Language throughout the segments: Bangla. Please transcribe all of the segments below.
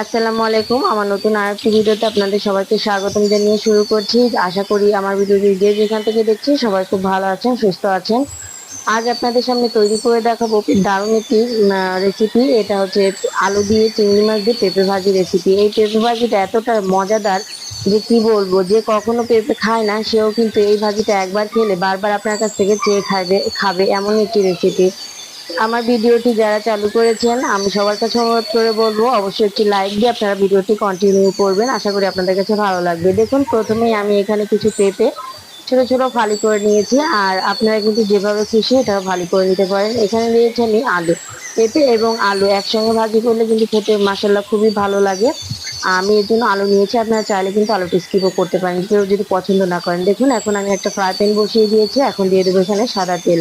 আসসালামু আলাইকুম। আমার নতুন আরেকটি ভিডিওতে আপনাদের সবাইকে স্বাগতম জানিয়ে শুরু করছি। আশা করি আমার ভিডিওটি যে যেখান থেকে দেখছি সবাই খুব ভালো আছেন, সুস্থ আছেন। আজ আপনাদের সামনে তৈরি করে দেখাবো দারুণ একটি রেসিপি এটা হচ্ছে আলু দিয়ে চিংড়ি মাছ দিয়ে পেঁপে ভাজি রেসিপি এই পেঁপে ভাজিটা এতটা মজাদার যে কি বলব, যে কখনো পেঁপে খায় না, সেও কিন্তু এই ভাজিটা একবার খেলে বারবার আপনার কাছ থেকে চেয়ে খাবে খাবে এমন একটি রেসিপি আমার ভিডিওটি যারা চালু করেছেন, আমি সবার কাছে অনুরোধ করে বলব, অবশ্যই একটি লাইক দিয়ে আপনারা ভিডিওটি কন্টিনিউ করবেন। আশা করি আপনাদের কাছে ভালো লাগবে। দেখুন, প্রথমেই আমি এখানে কিছু পেঁপে ছোটো ছোটো ফালি করে নিয়েছি, আর আপনারা কিন্তু যেভাবে খুশি এটা ফালি করে নিতে পারেন। এখানে নিয়েছি আমি আলু, পেঁপে এবং আলু একসঙ্গে ভাজি করলে কিন্তু খেতে মাসাল্লা খুবই ভালো লাগে। আমি এর জন্য আলু নিয়েছি, আপনারা চাইলে কিন্তু আলুটি স্কিপও করতে পারেন কেউ যদি পছন্দ না করেন। দেখুন, এখন আমি একটা ফ্রাই প্যান বসিয়ে দিয়েছি, এখন দিয়ে দেবো এখানে সাদা তেল।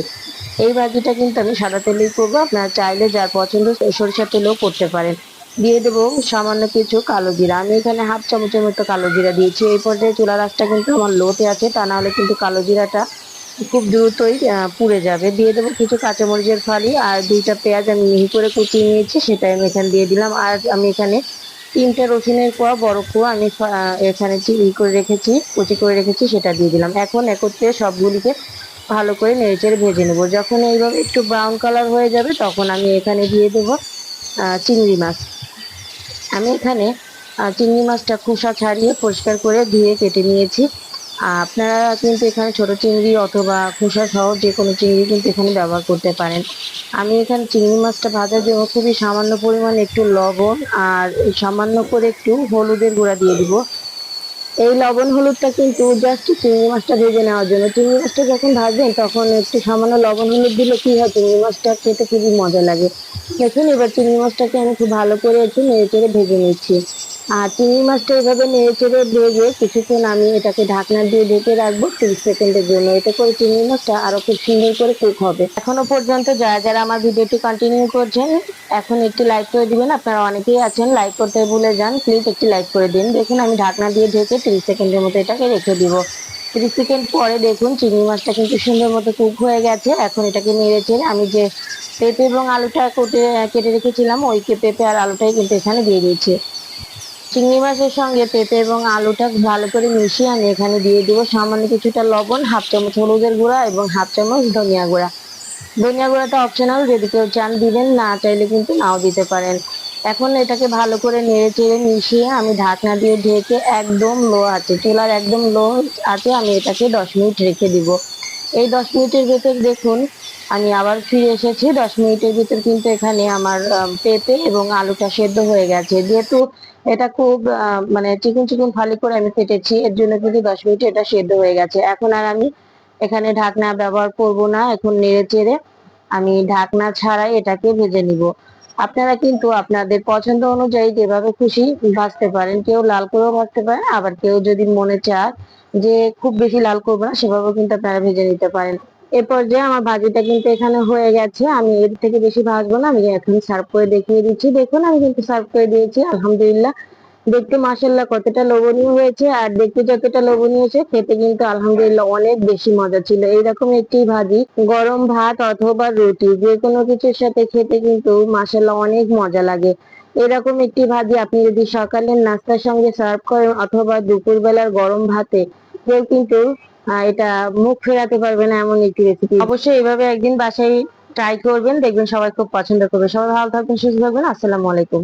এই ভাজিটা কিন্তু আমি সাদা তেলেই করব। আপনারা চাইলে যার পছন্দ সরিষার তেলেও করতে পারেন। দিয়ে দেবো সামান্য কিছু কালো জিরা। আমি এখানে হাফ চামচের মতো কালো জিরা দিয়েছি। এই পর্যায়ে চুলা রাসটা কিন্তু আমার লোতে আছে। তা নাহলে কিন্তু কালো জিরাটা খুব দ্রুতই পুড়ে যাবে। দিয়ে দেবো কিছু কাঁচামরিচের ফালি আর দুইটা পেঁয়াজ আমি মিহি করে কুচিয়ে নিয়েছি। সেটাই আমি এখানে দিয়ে দিলাম। আর আমি এখানে তিনটা রসুনের কোয়া, বড় কোয়া আমি এখানে ই করে রেখেছি, কুচি করে রেখেছি, সেটা দিয়ে দিলাম। এখন একত্রে সবগুলিকে ভালো করে নেড়েচেড়ে ভেজে নেব। যখন এইভাবে একটু ব্রাউন কালার হয়ে যাবে, তখন আমি এখানে দিয়ে দেবো চিংড়ি মাছ। আমি এখানে চিংড়ি মাছটা খোসা ছাড়িয়ে পরিষ্কার করে ধুয়ে কেটে নিয়েছি। আপনারা কিন্তু এখানে ছোট চিংড়ি অথবা খোসা সহ যে কোনো চিংড়ি কিন্তু এখানে ব্যবহার করতে পারেন। আমি এখানে চিংড়ি মাছটা ভাজার জন্য খুবই সামান্য পরিমাণ একটু লবণ আর সামান্য করে একটু হলুদের গুঁড়া দিয়ে দিব। এই লবণ হলুদটা কিন্তু জাস্ট চিংড়ি মাছটা ভেজে নেওয়ার জন্য। চিংড়ি মাছটা যখন ভাজবেন, তখন একটু সামান্য লবণ হলুদ দিলে কী হয়, চিংড়ি মাছটা খেতে খুবই মজা লাগে। দেখুন, এবার চিংড়ি মাছটাকে আমি খুব ভালো করে একটু নেড়ে চেড়ে ভেজে নিচ্ছি। আর চিংড়ি মাছটা এভাবে নেড়ে চেড়ে ভেজে কিছুক্ষণ আমি এটাকে ঢাকনা দিয়ে ঢেকে রাখব তিরিশ সেকেন্ডের জন্য। এতে করে চিংড়ি মাছটা আরও খুব সুন্দর করে কুক হবে। এখনও পর্যন্ত যারা যারা আমার ভিডিওটি কন্টিনিউ করছেন, এখন একটি লাইক করে দিবেন। আপনারা অনেকেই আছেন লাইক করতে ভুলে যান। প্লিজ একটি লাইক করে দিন। দেখুন, আমি ঢাকনা দিয়ে ঢেকে তিরিশ সেকেন্ডের মতো এটাকে রেখে দিব। তিরিশ সেকেন্ড পরে দেখুন, চিংড়ি মাছটা কিন্তু সুন্দর মতো কুক হয়ে গেছে। এখন এটাকে নেড়েছে আমি যে পেঁপে এবং আলুটা কেটে কেটে রেখেছিলাম, ওই পেঁপে আর আলুটাই কিন্তু এখানে দিয়ে দিয়েছি। চিংড়ি মাছের সঙ্গে পেঁপে এবং আলুটা ভালো করে মিশিয়ে আমি এখানে দিয়ে দিব। সামান্য কিছুটা লবণ, হাফ চামচ হলুদের গুঁড়া এবং হাফ চামচ ধনিয়া গুঁড়া। ধনিয়া গুঁড়াটা অপশনাল যদি কেউ চান দিবেন, না চাইলে কিন্তু নাও দিতে পারেন। এখন এটাকে ভালো করে নেড়ে চেড়ে মিশিয়ে আমি ঢাকনা দিয়ে ঢেকে একদম লো আছে চুলার একদম লো আছে আমি এটাকে দশ মিনিট রেখে দিব। এই দশ মিনিটের ভেতর দেখুন আমি আবার ফিরে এসেছি। দশ মিনিটের ভিতর কিন্তু এখানে আমার পেঁপে এবং আলুটা সেদ্ধ হয়ে গেছে। যেহেতু এটা খুব মানে চিকন চিকন ফালি করে আমি কেটেছি এর জন্য কিন্তু দশ মিনিটে এটা সেদ্ধ হয়ে গেছে। এখন আর আমি এখানে ঢাকনা ব্যবহার করব না, এখন নেড়ে চেড়ে আমি ঢাকনা ছাড়াই এটাকে ভেজে নিব। আপনারা কিন্তু আপনাদের পছন্দ অনুযায়ী যেভাবে খুশি ভাজতে পারেন। কেউ লাল করেও ভাজতে পারেন, আবার কেউ যদি মনে চায় যে খুব বেশি লাল করব না, সেভাবেও কিন্তু আপনারা ভেজে নিতে পারেন। এ পর্যায়ে আমার ভাজিটা কিন্তু এখানে হয়ে গেছে। আমি এর থেকে বেশি ভাজবো না, আমি এখন সার্ভ করে দেখিয়ে দিচ্ছি। দেখুন, আমি কিন্তু সার্ভ করে দিয়েছি, আলহামদুলিল্লাহ। দেখতে মাসাল্লাহ কতটা লোভনীয় হয়েছে, আর দেখতে যতটা লোভনীয় হয়েছে, খেতে কিন্তু আলহামদুলিল্লাহ অনেক বেশি মজা ছিল। এইরকম একটি ভাজি, গরম ভাত অথবা রুটি, যে কোনো কিছুর সাথে খেতে কিন্তু মাসাল্লাহ অনেক মজা লাগে। এরকম একটি ভাজি আপনি যদি সকালের নাস্তার সঙ্গে সার্ভ করেন অথবা দুপুরবেলার গরম ভাতে কেউ কিন্তু এটা মুখ ফেরাতে পারবে না এমন একটি রেসিপি অবশ্যই এভাবে একদিন বাসায় ট্রাই করবেন, দেখবেন সবাই খুব পছন্দ করবে। সবাই ভালো থাকবেন, সুস্থ থাকবেন। আসসালামু আলাইকুম।